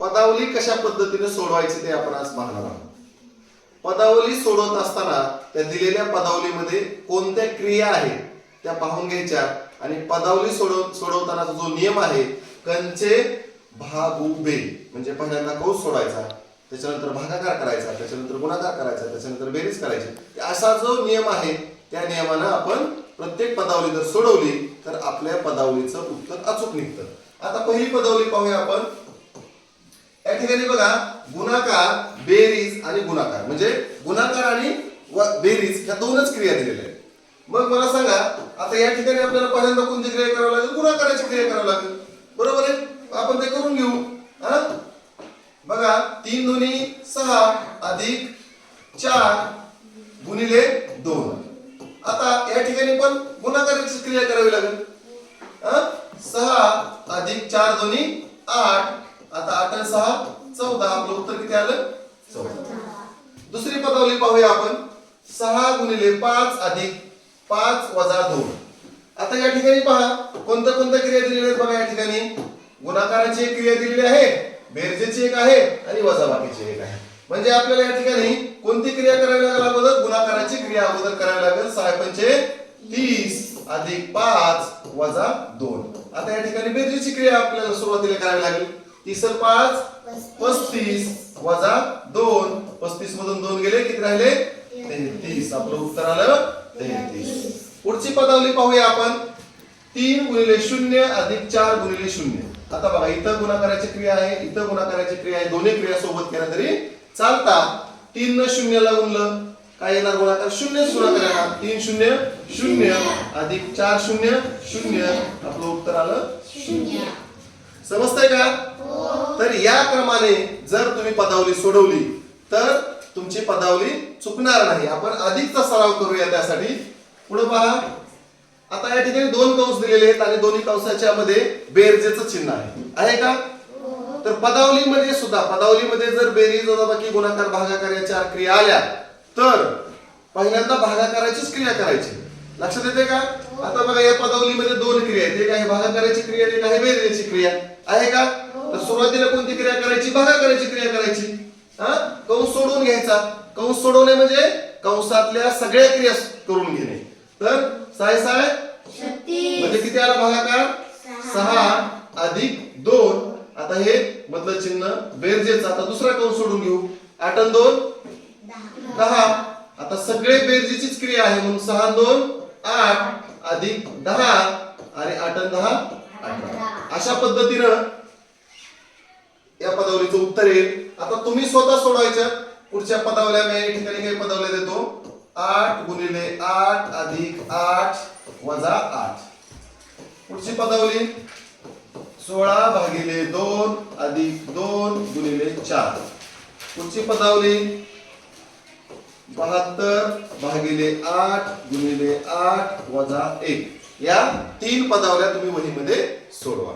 पदावली कशा पद्धतीने सोडवायची ते आपण आज पाहणार आहोत. पदावली सोडवत असताना त्या दिलेल्या पदावलीमध्ये कोणत्या क्रिया आहेत त्या पाहून घ्यायच्या. आणि पदावली सोडव सोडवतानाचा जो नियम आहे कंचे भागुबे म्हणजे पहिल्यांदा कौस सोडायचा त्याच्यानंतर भागाकार करायचा त्याच्यानंतर गुणाकार करायचा त्याच्यानंतर बेरीज करायची. असा जो नियम आहे त्या नियमानं आपण प्रत्येक पदावली जर सोडवली तर आपल्या पदावलीचं उत्तर अचूक निघतं. आता पहिली पदावली पाहूया आपण. या ठिकाणी बघा गुणाकार बेरीज आणि गुणाकार. म्हणजे गुणाकार आणि व- बेरीज ह्या दोनच क्रिया दिलेल्या आहेत. मग मला सांगा आता या ठिकाणी आपल्याला पहिल्यांदा कोणती क्रिया करावी लागेल? गुणाकाराची क्रिया करावी लागेल. बरोबर आहे? आपण ते करून घेऊ. हा? बघा तीन दोन्ही सहा अधिक चार गुणिले दोन. आता या ठिकाणी पण गुणाकाराची क्रिया करावी लागेल. हा? सहा अधिक चार दोन्ही आठ. आता आठ आणि सहा चौदा आपलं उत्तर किती आलं? चौदा. दुसरी पदावली पाहूया आपण. सहा गुणिले पाच अधिक पाच वजा दोन. आता या ठिकाणी पहा कोणत्या कोणत्या क्रिया दिलेल्या आहेत बघा या ठिकाणी? गुणाकाराची एक क्रिया दिलेली आहे बेरजेची एक आहे आणि वजाबाकीची एक आहे. म्हणजे आपल्याला या ठिकाणी कोणती क्रिया करावी लागेल अगोदर? गुणाकाराची क्रिया अगोदर करावी लागेल. सहा पंचे तीस अधिक पाच वजा दोन. आता या ठिकाणी बेरजेची क्रिया आपल्याला सुरुवातीला करावी लागेल. तीस आणि पाच पस्तीस. वजा दोन. पस्तीस मधून दोन गेले किती राहिले? तेहतीस. आपलं उत्तर आलं तेहतीस. पुढची पदावली पाहूया आपण. तीन गुणिले शून्य अधिक चार गुणिले शून्य. आता बघा इथं गुणाकाराची क्रिया आहे इथं गुणाकाराची क्रिया आहे. दोन्ही क्रिया सोबत केल्या तरी चालता. तीन न शून्यला गुणलं काय येणार गुणाकार? शून्य गुणाकार येणार. तीन शून्य शून्य अधिक चार शून्य शून्य. आपलं उत्तर आलं समजतंय का? तर या क्रमाने जर तुम्ही पदावली सोडवली तर तुमची पदावली चुकणार नाही. आपण अधिकचा सराव करूया त्यासाठी. पुढे पहा. आता या ठिकाणी दोन कंस दिलेले आहेत आणि दोन्ही कंसाच्या मध्ये बेरजेचं चिन्ह आहे. आहे का? तर पदावलीमध्ये सुद्धा पदावलीमध्ये जर बेरीज बाकी गुणाकार भागाकार या चार क्रिया आल्या तर पहिल्यांदा भागाकाराचीच क्रिया करायची. लक्षात येते का? आता बघा या पदावलीमध्ये दोन क्रिया आहेत. एक आहे भागाकाराची क्रिया एक आहे बेरजेची क्रिया. आहे का? तर सुरुवातीला कोणती क्रिया करायची? भागाकाराची क्रिया करायची. हा? कंस सोडून घ्यायचा. कंस सोडवणे म्हणजे कंसातल्या सगळ्या क्रिया करून घेणे. तर साय साय म्हणजे किती आला भागाकार? सहा. अधिक दोन. आता हे मधलं चिन्ह बेरजेचं. आता दुसरा कंस सोडून घेऊ. आठ दोन? दहा. आता सगळे बेरजेचीच क्रिया आहे. म्हणून सहा दोन आठ अधिक दहा. आणि आठ दहा अठरा. अशा पद्धतीनं त्या पदावलीचं उत्तर येईल. आता तुम्ही स्वतः सोडवायच्या पुढच्या पदावल्या मी या ठिकाणी काही पदावल्या देतो. आठ गुणिले आठ अधिक आठ वजा आठ. पुढची पदावली सोळा भागिले दोन अधिक दोन गुणिले चार. पुढची पदावली बहात्तर भागिले आठ गुणिले आठ वजा एक. या तीन पदावल्या तुम्ही वहीमध्ये सोडवा.